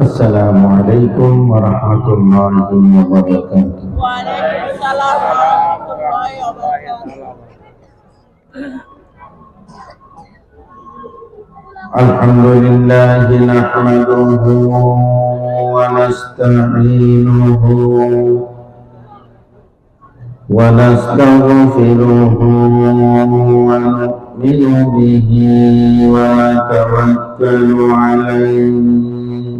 السلام عليكم ورحمة الله وبركاته. وعليكم السلام ورحمة الله وبركاته الحمد لله نحمده ونستعينه ونستغفره ونؤمن به ونتوكل عليه.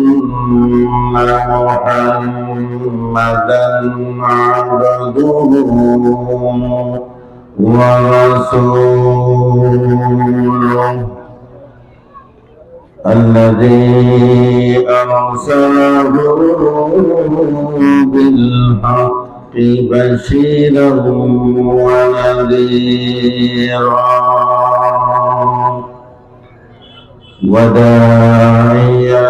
محمدا عبده ورسوله. الذي أرسله بالحق بشيرا ونذيرا. وداعيا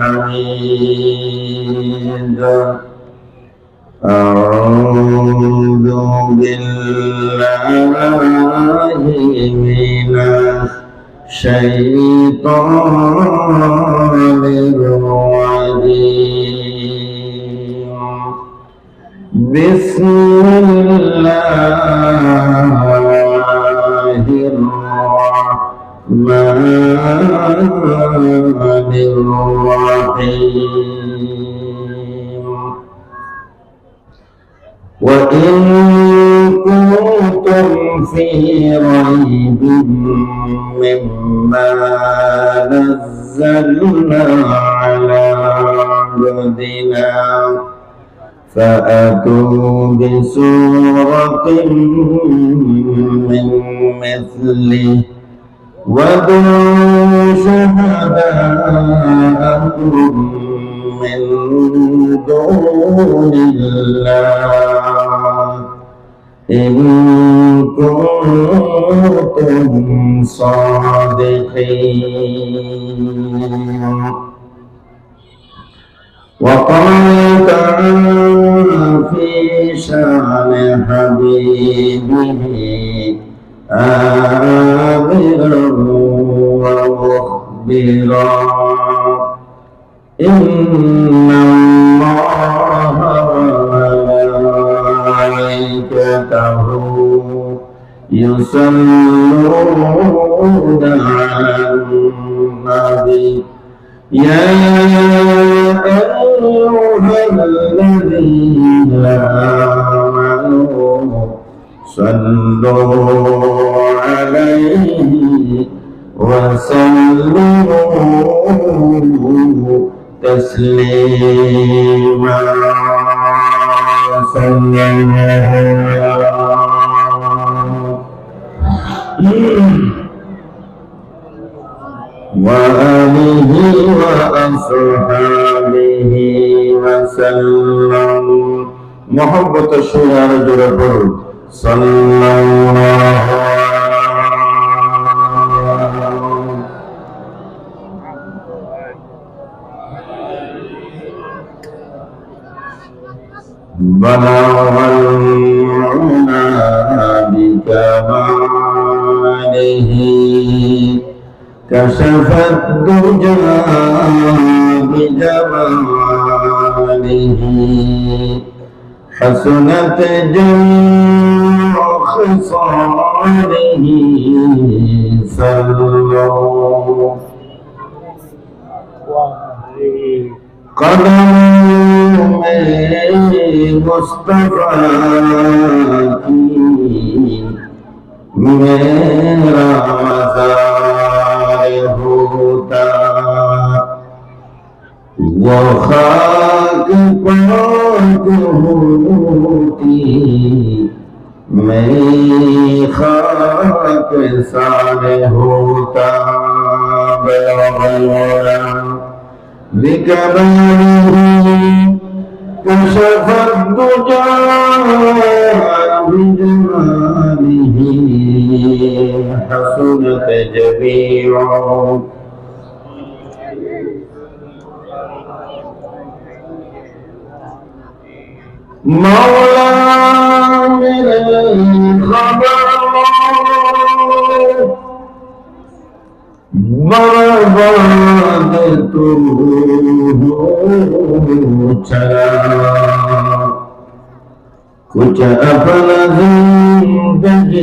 الحميد. أعوذ بالله من الشيطان الرجيم. بسم الله الرحيم. وإن كنتم في ريب مما نزلنا على عبدنا فأتوا بسورة من مثله. وادعوا شهداءكم من دون الله إن كنتم صادقين وقال تعالى في شان حبيبه آمرا ومخبرا إن الله وملائكته يصلون على النبي يا أيها الذين آمنوا صلوا عليه وسلموا تسليما. صلى وآله وأصحابه وسلم. محبة الشهر جربه صلى الله بلغ العلا بكماله كشف الدجى بجماله حسنت جميع وأنصاره صلوا قدم المصطفى میرا مزار ہوتا وہ خاک پاک ہوتی من خاك سعيه تاب الغيرا بكماله كشف الدجى بجماله حسن جميعا مولاي आबाद तो हो कुछ अपना ज़िंदगी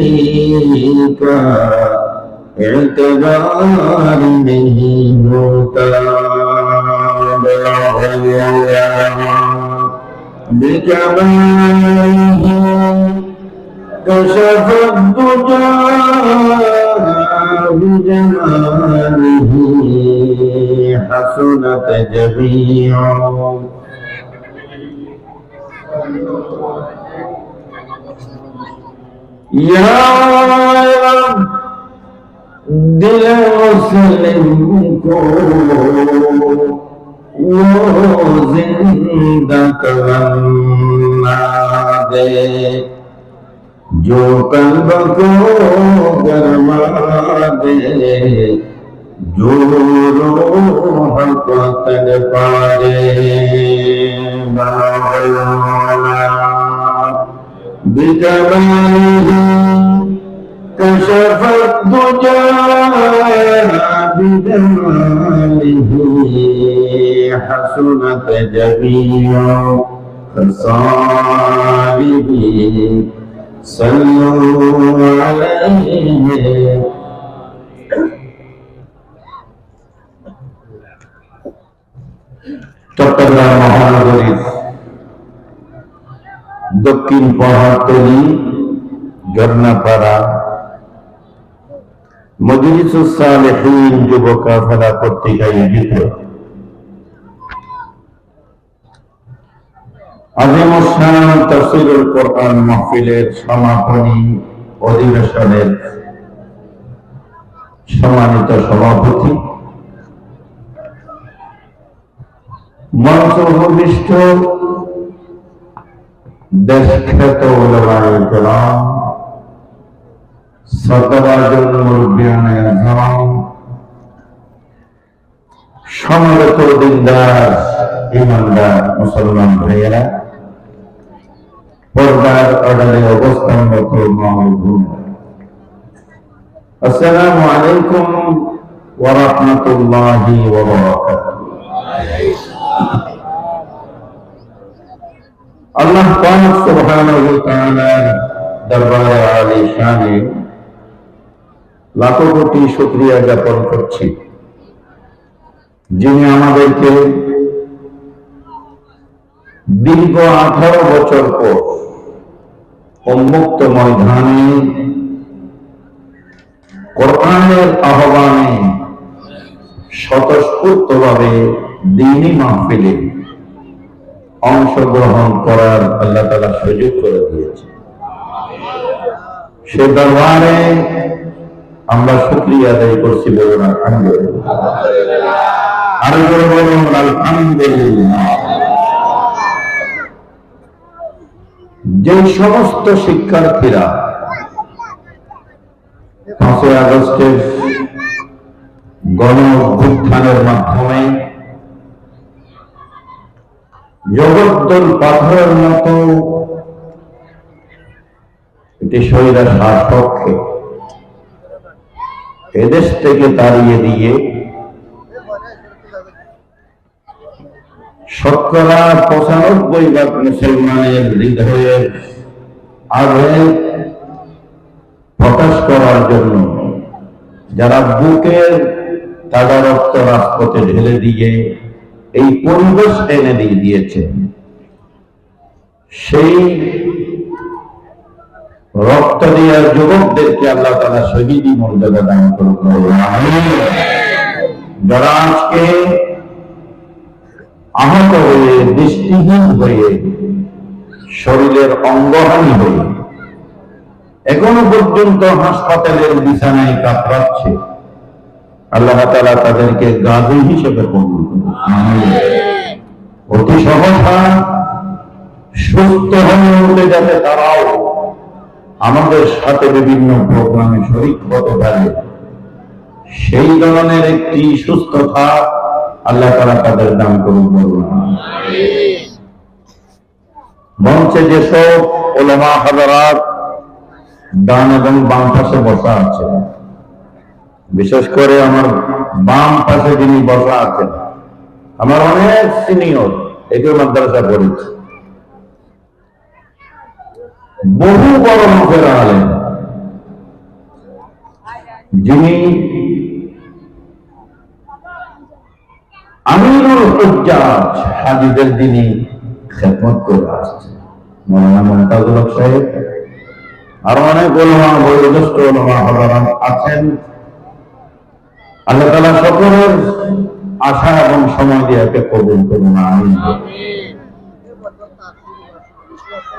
का एतबार नहीं होता बिकमाई है कशफ दुजा بجماله حسنت جميع يا رب دل مسلم کو وہ जो कल्ब को गरमा दे जो रोह को तन पारे बिकमालिही कशफ الدجى بجماله حسنت جميع خصاله صلوا عليه চট্টগ্রাম মহানগরীর দক্ষিণ পাহাড়তলি ঝর্ণাপাড়া মজলিসুসালেহীন যুব কাফেলা কর্তৃক আয়োজিত সম্মানিত সভাপতি। মঞ্চ উপবিষ্ট দেশখ্যাত ওলামায়ে কেরাম সদরাজন দিনদার ইমানদার মুসলমান ভাইয়েরা পর্দার অর্ডারে অবস্থানরত মাহবুব আসসালামু আলাইকুম ওয়া রাহমাতুল্লাহি ওয়া বারাকাতুহু। আল্লাহ পাক সুবহানাহু ওয়া দরবারে আলী শানে লাখো কোটি শুকরিয়া জ্ঞাপন করছি। যিনি আমাদেরকে দীর্ঘ আঠারো বছর পর উন্মুক্ত ময়দানে, কোরআনের আহ্বানে স্বতঃস্ফূর্তভাবে দিনী মাহফিলে অংশগ্রহণ করার আল্লাহ তালা সুযোগ করে দিয়েছে সে দরবারে আমরা শুক্রিয়া আদায় করছি বলুন, আলহামদুলিল্লাহ। আরও বলুন, আলহামদুলিল্লাহ। যে সমস্ত শিক্ষার্থীরা পাঁচই আগস্টের গণ অভ্যুত্থানের মাধ্যমে জগদ্দল পাথরের মতো একটি শৈরা শাসককে এদেশ থেকে তাড়িয়ে দিয়ে শতকরা পঁচানব্বই ভাগ মুসলমানের হৃদয়ের আবেগ প্রকাশ করার জন্য যারা বুকের তাজা রক্ত রাজপথে ঢেলে দিয়ে এই পরিবেশ এনে দিয়ে দিয়েছেন সেই রক্ত দেওয়ার যুবকদেরকে আল্লাহ তারা শহীদি মর্যাদা দান করুন যারা আজকে আহত হয়ে দৃষ্টিহীন হয়ে, শরীরের অঙ্গহানি হয়ে, এখনও পর্যন্ত হাসপাতালের বিছানায় কাতরাচ্ছে। আল্লাহ তালা তাদেরকে গাজী হিসেবে অতি সহসা সুস্থ হয়ে উঠে যাতে তারাও আমাদের সাথে বিভিন্ন প্রোগ্রামে শরিক হতে পারে, সেই ধরনের একটি সুস্থতা আল্লাহ তালা তাদের দান করুন। বলুন মঞ্চে যেসব ওলামা হাজারাত ডান এবং বাম পাশে বসা আছে। বিশেষ করে আমার বাম পাশে যিনি বসা আছেন, আমার অনেক সিনিয়র একই মাদ্রাসা পড়েছে। বহু বড় মুখের আলেন যিনি আমিরুল হুজ্জাজ হাজিদের করে মৌলানা মমতাজুল হক সাহেব অনেক বয়োজ্যেষ্ঠ আছেন। আল্লাহ তালা সকলের আশা এবং সময় দিয়াকে কবুল করুন, আমিন।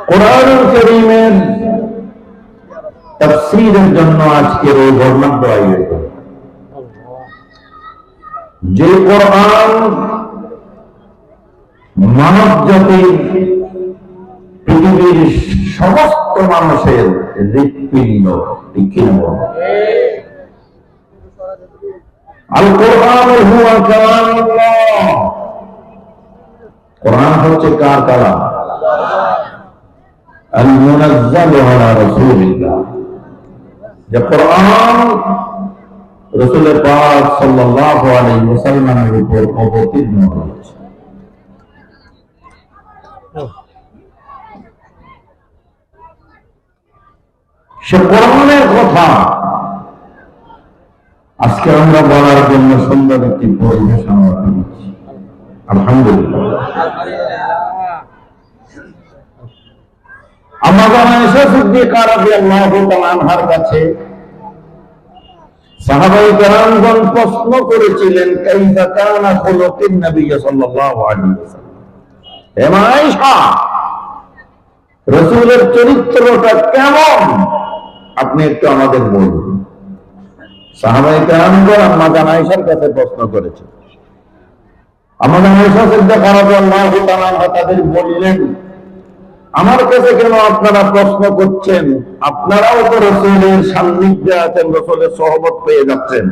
কোরআন করিমের জন্য আজকের এই বর্ণাঢ্য আয়োজন। যে কোরআন মানব জাতির পৃথিবীর সমস্ত মানুষের হৃৎপিণ্ড? আল কোরআন কোরআন হচ্ছে কার কালাম? যে কোরআন রাসূল পাক সাল্লাল্লাহু আলাইহি ওয়াসাল্লামের উপর অবতীর্ণ হয়েছে। সে কোরআনের কথা আজকে আমরা বলার জন্য সুন্দর একটি পরিবেশ আমরা পেয়েছি। আলহামদুলিল্লাহ। আমাদের এসে সিদ্দিকা রাদিয়াল্লাহু তাআলা আনহার কাছে রাসূলের চরিত্রটা কেমন? আপনি একটু আমাদের বলুন। সাহাবায়ে কেরামগণ আম্মা জান কাছে প্রশ্ন করেছেন। আমাদের আয়েশা সিদ্দিকা রাদিয়াল্লাহু তাদের বললেন আমার কাছে কেন আপনারা প্রশ্ন করছেন? আপনারাও তো রসুলের সান্নিধ্যে আছেন, রসুলের সহবত পেয়ে যাচ্ছেন।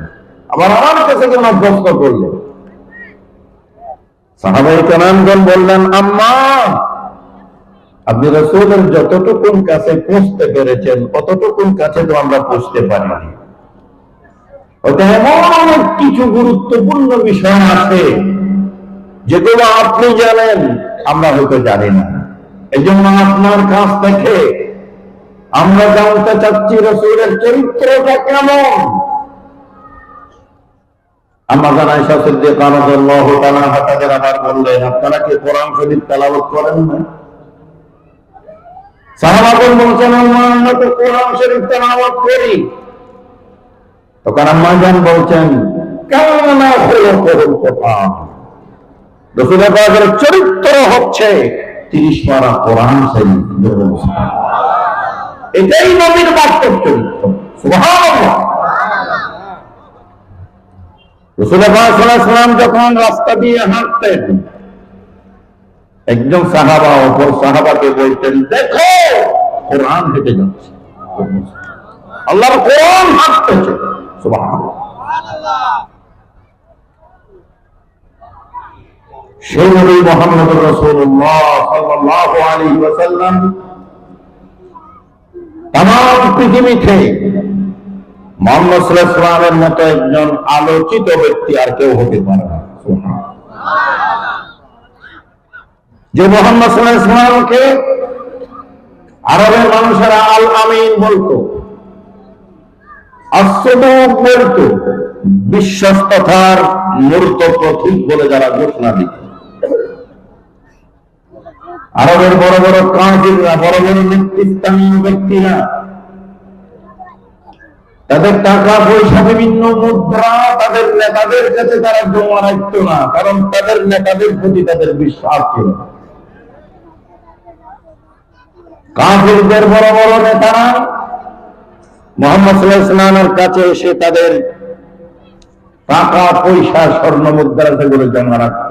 আবার আমার কাছে কেন প্রশ্ন করলেন? আপনি কাছে পেরেছেন কাছে তো আমরা পারিনি এমন অনেক কিছু গুরুত্বপূর্ণ বিষয় আছে, যেগুলো আপনি জানেন, আমরা হয়তো জানি না। এই জন্য আপনার কাছ থেকে আমরা জানতে চাচ্ছি রসুলের চরিত্রটা কেমন? আমরা জানাই শাসুদ্দি কানদুল্লাহ তাআলা তাদের আবার বললেন, আপনারা কি কোরআন শরীফ তেলাওয়াত করেন না? বলছেন আমরা তো কোরআন শরীফ করি। বলছেন, কেমন রসুলের চরিত্র হচ্ছে তিরিশ পারা কোরআন এটাই নবীর বাস্তব চরিত্র। যখন রাস্তা দিয়ে হাঁটতেন, একজন সাহাবা, অপর সাহাবাকে বলতেন, দেখো, কোরআন হেঁটে যাচ্ছে। আল্লাহর কোরআন হাঁটতেছে। সুবহানাল্লাহ। সেই মোহাম্মদ রসুল্লাহ সাল্লাল্লাহু পৃথিবীতে মোহাম্মদ মতো একজন আলোচিত ব্যক্তি আর কেউ হতে পারে না। যে মোহাম্মদ সাল্লাল্লাহু আলাইহি ওয়াসাল্লামকে আরবের মানুষেরা আল আমিন বলতো আশ্রদুক বলতো, বিশ্বস্ততার মূর্ত প্রতীক বলে যারা ঘোষণা দিত। আরবের বড় বড় কাজিরা বড় বড় নেতৃস্থানীয় ব্যক্তিরা, তাদের টাকা পয়সা বিভিন্ন মুদ্রা তাদের নেতাদের কাছে তারা জমা রাখতো না, কারণ তাদের নেতাদের প্রতি তাদের বিশ্বাস ছিল। কাফিরদের বড় বড় নেতারা মোহাম্মদ ইসলামের কাছে এসে তাদের টাকা পয়সা স্বর্ণ মুদ্রা সেগুলো জমা রাখত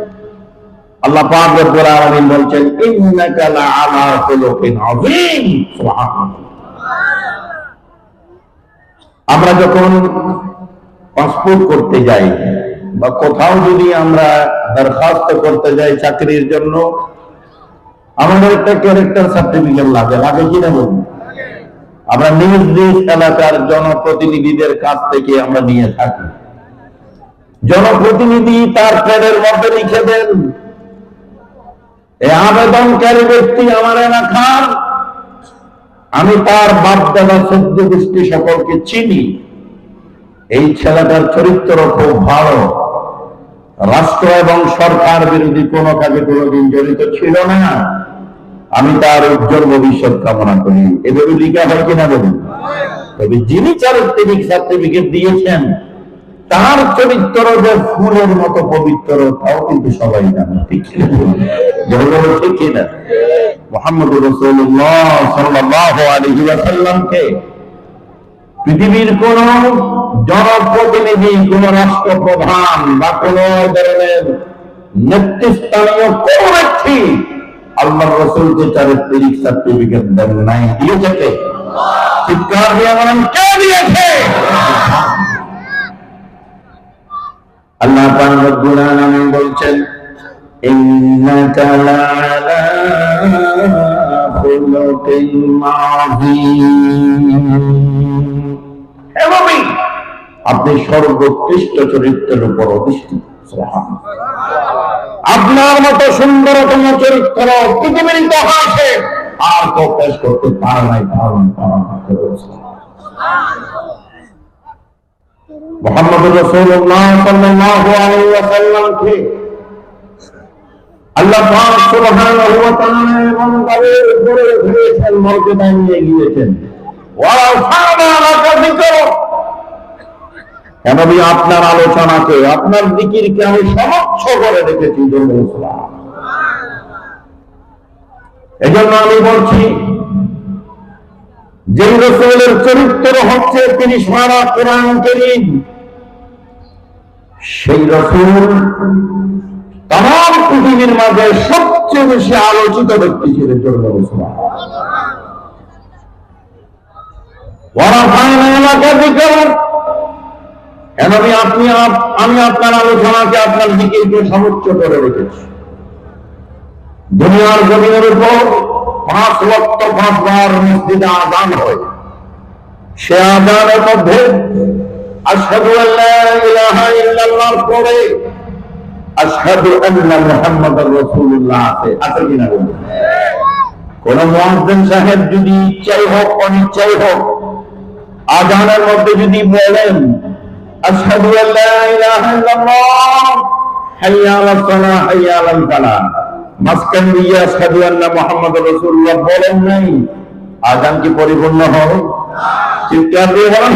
আল্লাহ পাক রব্বুল আলামিন বলছেন, ইন্নাকা লাআলা খুলুকিন আযীম। আমরা যখন পাসপোর্ট করতে যাই, বা কোথাও যদি আমরা দরখাস্ত করতে যাই চাকরির জন্য, আমাদের একটা ক্যারেক্টার সার্টিফিকেট লাগে লাগে কিনা বলুন? আমরা নিজ নিজ এলাকার জনপ্রতিনিধিদের কাছ থেকে আমরা নিয়ে থাকি। জনপ্রতিনিধি তার প্যাডের মধ্যে লিখে দেন। আবেদনকারী ব্যক্তি আমার এলাকার আমি তার বাপদাদা সদ্য গোষ্ঠী সকলকে চিনি। এই ছেলেটার চরিত্র খুব ভালো। রাষ্ট্র এবং সরকার বিরোধী কোনো কাজে কোনোদিন জড়িত ছিল না। আমি তার উজ্জ্বল ভবিষ্যৎ কামনা করি। এভাবে লিখা হয় কিনা বলুন? তবে যিনি চারিত্রিক সার্টিফিকেট দিয়েছেন তার চরিত্র যে ফুলের মতো পবিত্র, তাও কিন্তু সবাই জানে, ঠিক ঠিক কিনা? মোহাম্মদ রসুল্লাহ পৃথিবীর কোন জনপ্রতিনিধি, কোন রাষ্ট্রপ্রধান বা কোন ধরনের নেতৃস্থানীয় কোন ব্যক্তি আল্লাহ রসুলকে চারিত্রিক সার্টিফিকেট দেন নাই। দিয়েছে চিৎকার দিয়ে বলেন, কে দিয়েছে? আল্লাহ রব্বুল আলামিন বলছেন, ইন্নাকা আপনি সর্বোৎকৃষ্ট চরিত্রের উপর অধিষ্ঠিত। আপনার মতো সুন্দরতম চরিত্র পৃথিবীর ইতিহাসে আর তো পেশ করতে পারে নাই পারেন পারেন মোহাম্মদ রসুল্লাহ সাল্লাল্লাহু আলাইহি ওয়াসাল্লামকে আল্লাহ পাক সুবহানাহু ওয়া তাআলা এবং তাদের উপরে দিয়েছেন মর্যাদায় নিয়ে গিয়েছেন। ওয়া রাফা'না লাকা যিকরাক কেন আপনার আলোচনাকে, আপনার আমি সমক্ষ করে রেখেছি এই জন্য আমি বলছি যে রসুলের চরিত্র হচ্ছে তিনি সারা কোরআন করিম সেই রসুল তাম পৃথিবীর মাঝে সবচেয়ে বেশি আলোচিত ব্যক্তি ছিলেন জন্য কেন আমি আপনি আমি আপনার আলোচনাকে আপনার দিকে সমুচ্চ করে রেখেছি। দুনিয়ার জমিনের উপর পাঁচ লক্ষ পাঁচ বার মসজিদে আদান হয়। সে আদানের মধ্যে আশহাদু কিনা মুয়াজ্জিন সাহেব যদি ইচ্ছাই হোক, অনিচ্ছাই হোক, আজানের মধ্যে যদি বলেন পরিপূর্ণ হবে? চিৎকার দিয়ে বলেন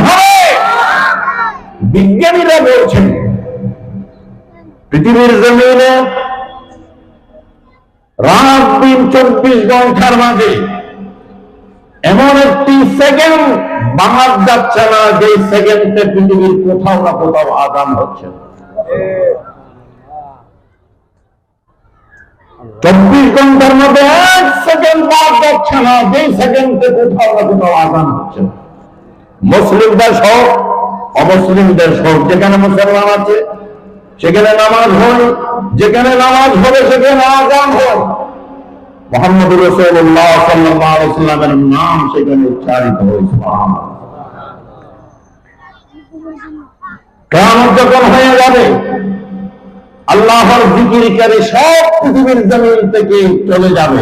বিজ্ঞানীরা বলছেন, পৃথিবীর জমিনে রাত দিন চব্বিশ ঘণ্টার মাঝে এমন একটি সেকেন্ড বাংলার যাচ্ছে না, যে সেকেন্ডে পৃথিবীর কোথাও না কোথাও আগাম হচ্ছে। চব্বিশ ঘণ্টার মধ্যে এক সেকেন্ড বাদ যাচ্ছে না, যে সেকেন্ডে কোথাও না কোথাও আগাম হচ্ছে। মুসলিম দেশ হোক অমুসলিম দেশ হোক যেখানে মুসলমান আছে, সেখানে নামাজ হয়। যেখানে নামাজ হবে, সেখানে হয়। মোহাম্মদ রসুল্লাহ সাল্লামের নাম সেখানে উচ্চারিত হয়েছে যখন হয়ে যাবে, আল্লাহর জিকিরকারী সব পৃথিবীর জমিন থেকে চলে যাবে।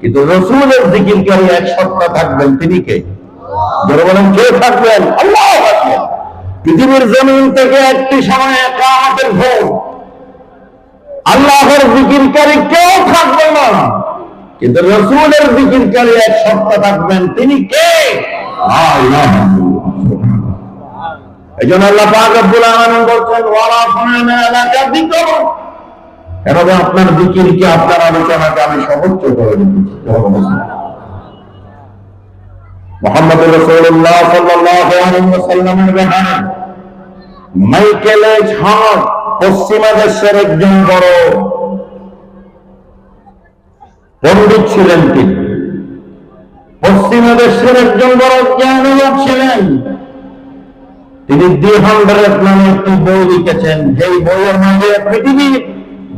কিন্তু রসুলের জিকিরকারী এক সপ্তাহ থাকবেন, তিনি কে? বলেন, কে থাকবেন? আল্লাহ থাকবেন পৃথিবীর জমিন থেকে একটি সময় কামাতের ভোগ? আল্লাহর জিকিরকারী কেউ থাকবে না। কিন্তু রসুলের জিকিরকারী এক সপ্তাহ থাকবেন, তিনি কে? এই জন্য আল্লাহ পাক রব্বুল আলামিন বলছেন কেন আপনার জিকিরকে আপনার আলোচনাকে আমি সর্বোচ্চ করে দিচ্ছি। মোহাম্মদ আলাইহি ওয়াসাল্লামের বেহানে। মাইকেলে ঝড় পশ্চিমা দেশের একজন বড় পণ্ডিত ছিলেন তিনি। পশ্চিমা দেশের একজন বড় জ্ঞানী লোক ছিলেন। তিনি দি হান্ড্রেড নামে একটি বই লিখেছেন। যেই বইয়ের মধ্যে পৃথিবীর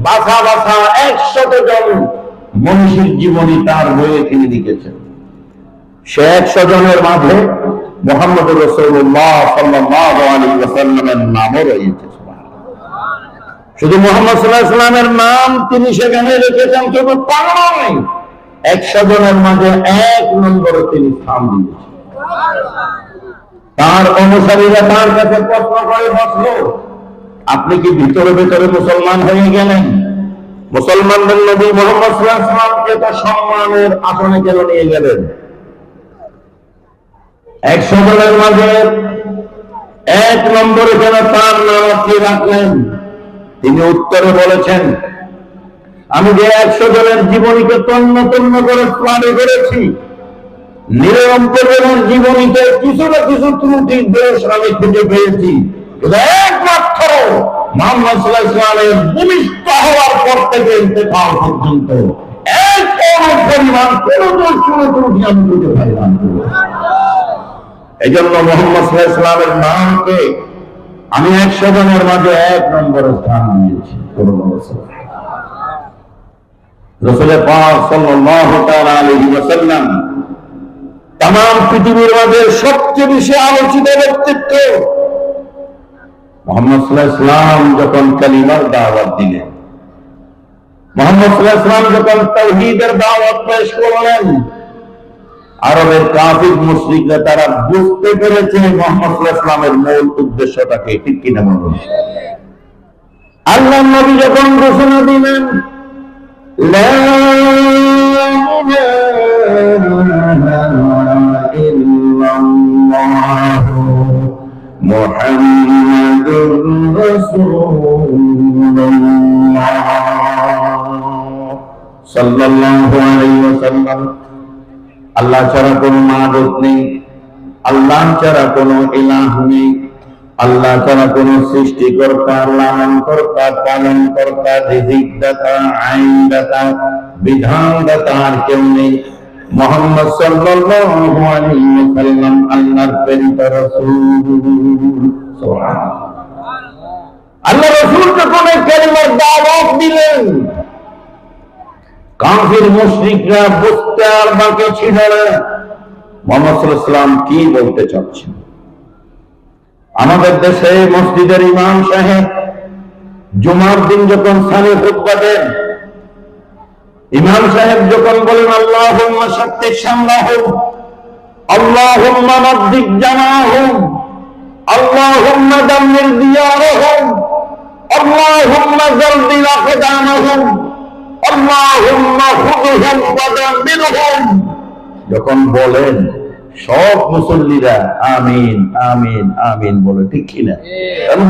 বাসা বাসা একশত জন মনীষীর জীবনী তার বইয়ে তিনি লিখেছেন। সে একশো জনের মাঝে মোহাম্মদ সাল্লাহ নামও রয়েছে শুধু মোহাম্মদ সাল্লাহ নাম তিনি সেখানে রেখেছেন, শুধু তা নয় একশো জনের মাঝে এক তিনি স্থান দিয়েছেন। তার অনুসারীরা তার কাছে প্রশ্ন করে বসল আপনি কি ভিতরে ভিতরে মুসলমান হয়ে গেলেন? মুসলমানদের নবী মোহাম্মদ সাল্লাহামকে তার সম্মানের আসনে কেন নিয়ে গেলেন? একশো জনের মাঝে এক নম্বরে কেন তার নাম আপনি রাখলেন, তিনি উত্তরে বলেছেন, আমি যে একশো জনের জীবনীকে তন্ন তন্ন করে স্মরণে করেছি নিরন্তরের জীবনীতে কিছু না কিছু ত্রুটি দোষ আমি খুঁজে পেয়েছি। একমাত্র মোহাম্মদ সাল্লাহ ভূমিষ্ঠ হওয়ার পর থেকে ইন্তেকাল পর্যন্ত এক পরিমাণ কোন দোষ কোন ত্রুটি আমি খুঁজে পাইলাম এই জন্য মোহাম্মদ নামকে আমি একশো জনের মাঝে এক নম্বরে স্থান দিয়েছি আলোচিত ব্যক্তিত্ব মোহাম্মদ যখন কালিমার দাওয়াত দিলেন। মোহাম্মদ যখন তৌহিদের দাওয়াত পেশ করলেন আরবের কাফির মুসলিকরা তারা বুঝতে পেরেছে মোহাম্মদ ইসলামের মূল উদ্দেশ্যটাকে ঠিক কিনা মনে হচ্ছে আল্লাহ নবী যখন ঘোষণা দিলেন সাল্লাল্লাহু আলাইহি ওয়া সাল্লাম আল্লাহ ছাড়া কোনো মাদক নেই, আল্লাহ ছাড়া কোনো ইলাহ নেই, আল্লাহ ছাড়া কোন সৃষ্টিকর্তা লালন কর্তা পালন কর্তা রিজিকদাতা আইনদাতা, বিধানদাতা আর কেউ নেই। মোহাম্মদ সাল্লাল্লাহু আলাইহি ওয়াসাল্লাম আল্লাহর প্রেরিত রাসূল। সুবহানাল্লাহ। আল্লাহ রাসূল যখন কালিমার দাওয়াত দিলেন। কাফির মুশরিকরা বুঝতে আর বাকি ছিল না। মোহাম্মদ সাল্লাল্লাহু কি বলতে চাচ্ছেন? আমাদের দেশে মসজিদের ইমাম সাহেব জুমার দিন যখন সানি খুতবা দেন, ইমাম সাহেব যখন বলেন, আল্লাহুম্মা শাত্তিক আল্লাহ আল্লাহুম্মা মাদ্দিক জামাহুম আল্লাহুম্মা দাম্মির দিয়ারহুম আল্লাহুম্মা জালদিল আকদামহুম আল্লাহুম্মা খুযুহুম ওয়াদাম্মিরহুম যখন বলেন, সব মুসল্লিরা আমিন আমিন আমিন বলে, ঠিক কিনা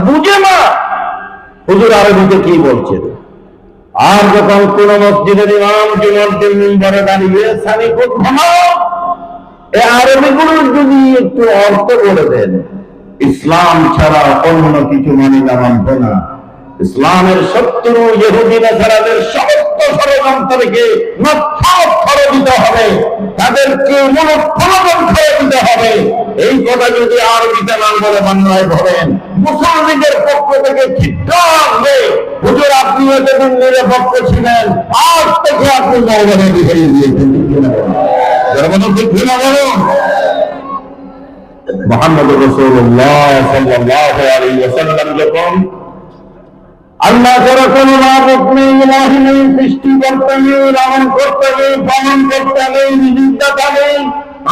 বুঝে না। হুজুর আরবিতে কি বলছেন আর যখন কোন মসজিদের ইমাম জুমার মিম্বরে দাঁড়িয়ে, সানি ভালো আরবিগুলোর যদি একটু অর্থ করে দেন, ইসলাম ছাড়া অন্য কিছু মানি না, মানব না। ইসলামের শত্রু ইহুদিনা ছাড়াদের সমস্ত ষড়যন্ত্রকে নক্ষত্র করে দিতে হবে। তাদেরকে মনোক্ষণ করে দিতে হবে। এই কথা যদি আরবিতে না বলে বাংলায় ধরেন মুসলমানদের পক্ষ থেকে চিত্রাঙ্গে হুজুর, আপনি এতদিন নিরপেক্ষ ছিলেন, আজ থেকে আপনি মৌলানা দিখাই দিয়েছেন মোহাম্মদ রসুল্লাহ সাল্লাল্লাহু আলাইহি ওয়াসাল্লাম যখন আল্লাহ ছাড়া কোন মাবুদ নেই, ইলাহি নেই সৃষ্টিকর্তা নেই লালন কর্তা নেই পালন কর্তা নেই নিযুক্তা নেই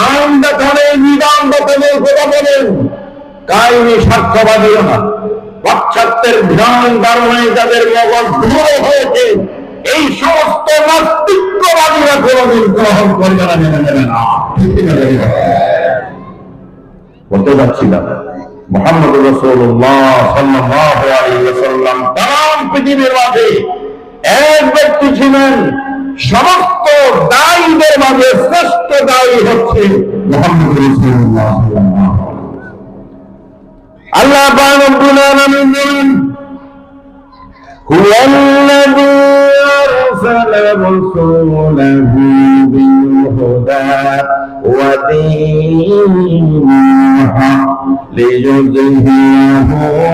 আনন্দতা নেই নিদানদাতা নেই কথা বলেন কাহিনী সাক্ষ্যবাদীও না। পাশ্চাত্যের ধ্যান ধারণায় যাদের মগজ ধুলো হয়েছে। এই সমস্ত নাস্তিক্যবাদীরা কোনদিন গ্রহণ করবে না, মেনে নেবে না? বলতে যাচ্ছিলাম মোহাম্মদ রসুল্লাহ সাল্লাল্লাহু আলাইহি ওয়াসাল্লাম তাম পৃথিবীর মাঝে এক ব্যক্তি ছিলেন সমস্ত দায়ীদের মাঝে শ্রেষ্ঠ দায়ী হচ্ছে আল্লাহ বলেন أرسل رسوله بالهدى ودين الحق ليظهره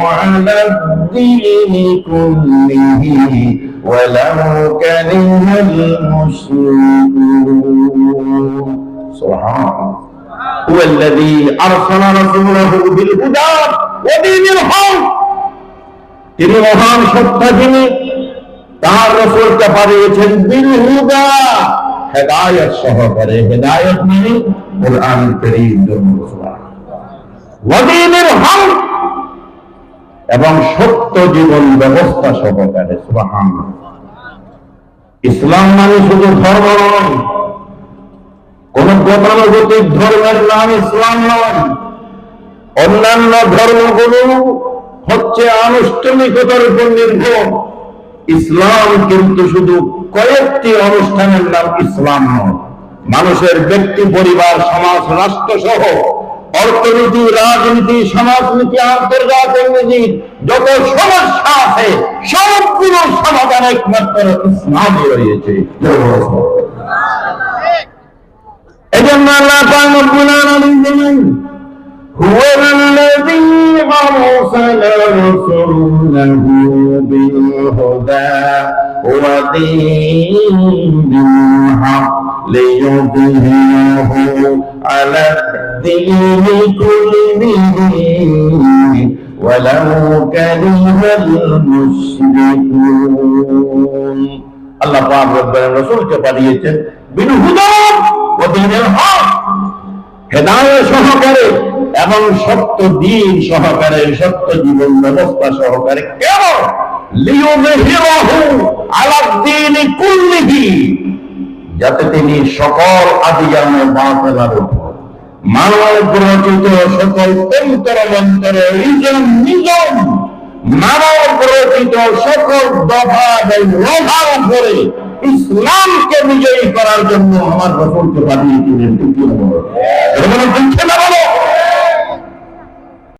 على الدين كله ولو كره المشركون سبحان الله هو الذي أرسل رسوله بالهدى ودين الحق তিনি মহান সত্তা যিনি তার পাঠিয়েছেন বিলহুদা হেদায়ত সহকারে হেদায়ত মানে কোরআন করিম এবং সত্য জীবন ব্যবস্থা সহকারে ইসলাম মানে শুধু ধর্ম নয়, কোন গতানুগতিক ধর্মের নাম ইসলাম নয়। অন্যান্য ধর্মগুলো হচ্ছে আনুষ্ঠানিকতার উপর নির্ভর। ইসলাম কিন্তু শুধু কয়েকটি অনুষ্ঠানের নাম ইসলাম নয়। মানুষের ব্যক্তি, পরিবার, সমাজ, রাষ্ট্র সহ অর্থনীতি, রাজনীতি, সমাজনীতি, আন্তর্জাতিক নীতি, যত সমস্যা আছে, সবগুলো সমাধান একমাত্র ইসলামে রয়েছে। এজন্য আল্লাহ পাক রব্বুল আলামিন বলেন الذي أرسل رسوله بالهدى ودين الحق ليظهره على الدين كله ولو كره المشركون আল্লাহ পাক রব্বুল রাসূলকে পাঠিয়েছেন বিলহুদা ওয়া দীনিল হক হেদায়ত সহকারে এবং সত্য দিন সহকারে, সত্য জীবন ব্যবস্থা সহকারে কেন যাতে তিনি সকল আদিয়ামে বাতিলার উপর। মানব রচিত সকল তন্ত্র মন্ত্র রিজন নিজন মানব রচিত সকল দফা রোধার উপরে ইসলামকে বিজয়ী করার জন্য আমার রসুলকে পাঠিয়েছিলেন। না বলো।